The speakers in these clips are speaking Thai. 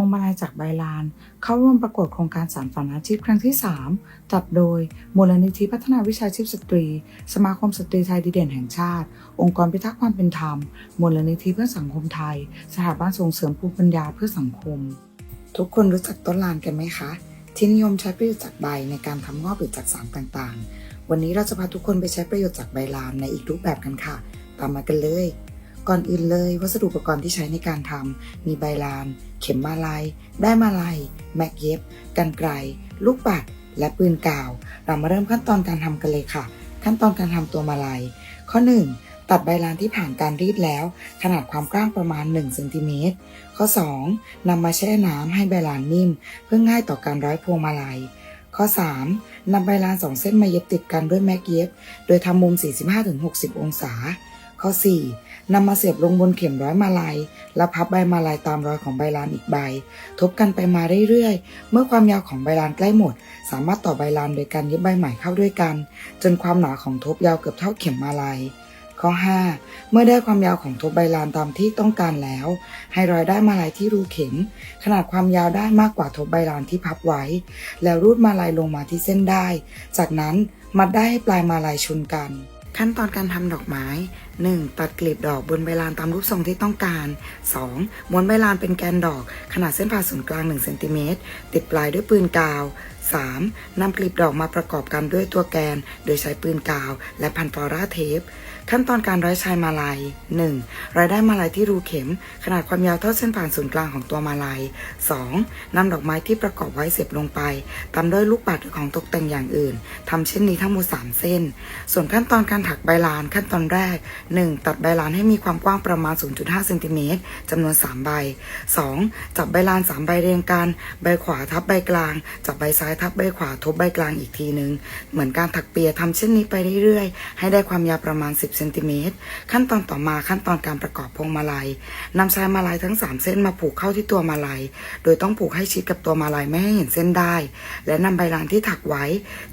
วงมาลัยจากใบลาน เข้าร่วมประกวดโครงการสารฝันอาชีพครั้งที่ 3 จัดโดย มูลนิธิพัฒนาวิชาชีพสตรี สมาคมสตรีไทยดีเด่นแห่งชาติ องค์กรพิทักษ์ความเป็นธรรม มูลนิธิเพื่อสังคมไทย สถาบันส่งเสริมภูมิปัญญาเพื่อสังคม ทุกคนรู้จักต้นลานกันไหมคะ ที่นิยมใช้ประโยชน์จากใบในการทำงอกหรือจากสารต่างๆ วันนี้เราจะพาทุกคนไปใช้ประโยชน์จากใบลานในอีกรูปแบบกันค่ะ ตามมากันเลย ก่อนอื่นเลยวัสดุอุปกรณ์ที่ใช้ในการทำมีใบลาน เข็มมาลัยได้มาลัยแม็กเย็บ กันไกรลูกปัด และปืนกาว เรามาเริ่มขั้นตอนการทำกันเลยค่ะ ขั้นตอนการทำตัวมาลัยข้อ 1 ตัดใบลานที่ผ่านการรีดแล้ว ขนาดความกว้างประมาณ1เซนติเมตรข้อ 2นำมาแช่น้ำให้ใบลานนิ่ม เพื่อง่ายต่อการร้อยพวงมาลัยข้อ3นำใบลานสองเส้นมาเย็บติดกันด้วยแม็กเย็บ โดยทำมุม 45-60 องศา ข้อ 4 นำมาเสียบลงบนเข็มร้อยมาลัยแล้วพับใบมาลัยตามรอยของใบลานอีกใบ ทบกันไปมาเรื่อยๆ เมื่อความยาวของใบลานใกล้หมด สามารถต่อใบลานโดยการเย็บใบใหม่เข้าด้วยกัน จนความหนาของทบยาวเกือบเท่าเข็มมาลัยข้อ 5 เมื่อได้ความยาวของทบใบลานตามที่ต้องการแล้ว ให้รอยได้มาลัยที่รูเข็ม ขนาดความยาวได้มากกว่าทบใบลานที่พับไว้ แล้วรูดมาลัยลงมาที่เส้นได้ จากนั้นมัดได้ให้ปลายมาลัยชนกัน ขั้นตอนการทำดอกไม้ 1. ตัดกลีบดอกบนใบลานตามรูปทรงที่ต้องการ 2. ม้วนใบลานเป็นแกนดอก ขนาดเส้นผ่าศูนย์กลาง 1 เซนติเมตร ติดปลายด้วยปืนกาว 3. นำกลีบดอกมาประกอบกันด้วยตัวแกน โดยใช้ปืนกาว และพันฟลอร่าเทป ขั้นตอนการร้อยชายมาลัย 1. ร้อยได้มาลัยที่รูเข็ม ขนาดความยาวเท่าเส้นผ่านศูนย์กลางของตัวมาลัย 2. นำดอกไม้ที่ประกอบไว้เสียบลงไปตามด้วยลูกปัดหรือของตกแต่งอย่างอื่นทำเช่นนี้ทั้งหมด3เส้น ส่วนขั้นตอนการถักใบลานขั้นตอนแรก 1. ตัดใบลานให้มีความกว้างประมาณ 0.5เซนติเมตรจำนวน 3 ใบ 2. จับใบลาน 3 ใบเรียงกัน ใบขวาทับใบกลาง จับใบซ้ายทับใบขวาทบใบกลางอีกทีนึง เหมือนการถักเปียทำเช่นนี้ไปเรื่อยๆ ให้ได้ความยาวประมาณ 10เซนติเมตรขั้นตอนต่อมาขั้นตอนการประกอบพวงมาลัยนำสายมาลัยทั้ง 3 เส้นมาผูกเข้าที่ตัวมาลัย โดยต้องผูกให้ชิดกับตัวมาลัยไม่ให้เห็นเส้นได้ และนำใบลานที่ถักไว้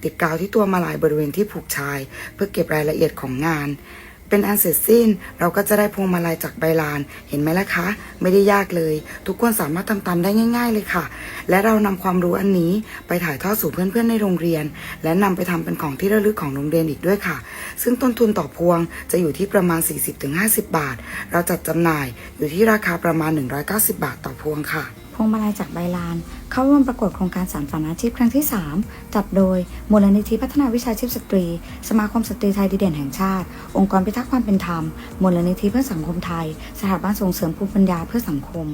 ติดกาวที่ตัวมาลัยบริเวณที่ผูกชาย เพื่อเก็บรายละเอียดของงาน เป็นอันเสร็จสิ้นเราก็จะได้พวงมาลัยจากใบลาน เห็นไหมล่ะคะ ไม่ได้ยากเลย ทุกคนสามารถทำตามได้ง่าย ๆเลยค่ะ และเรานำความรู้อันนี้ไปถ่ายทอดสู่เพื่อนๆในโรงเรียน และนำไปทำเป็นของที่ระลึกของโรงเรียนอีกด้วยค่ะ ซึ่งต้นทุนต่อพวงจะอยู่ที่ประมาณ 40-50 บาท เราจัดจำหน่ายอยู่ที่ราคาประมาณ 190 บาทต่อพวงค่ะ พวงมาลัยจากใบลาน เข้าร่วมประกวดโครงการสารฝันอาชีพครั้งที่ 3 จัดโดยมูลนิธิพัฒนาวิชาชีพสตรี สมาคมสตรีไทยดีเด่นแห่งชาติ องค์กรพิทักษ์ความเป็นธรรมมูลนิธิเพื่อสังคมไทย สถาบันส่งเสริมภูมิปัญญาเพื่อสังคม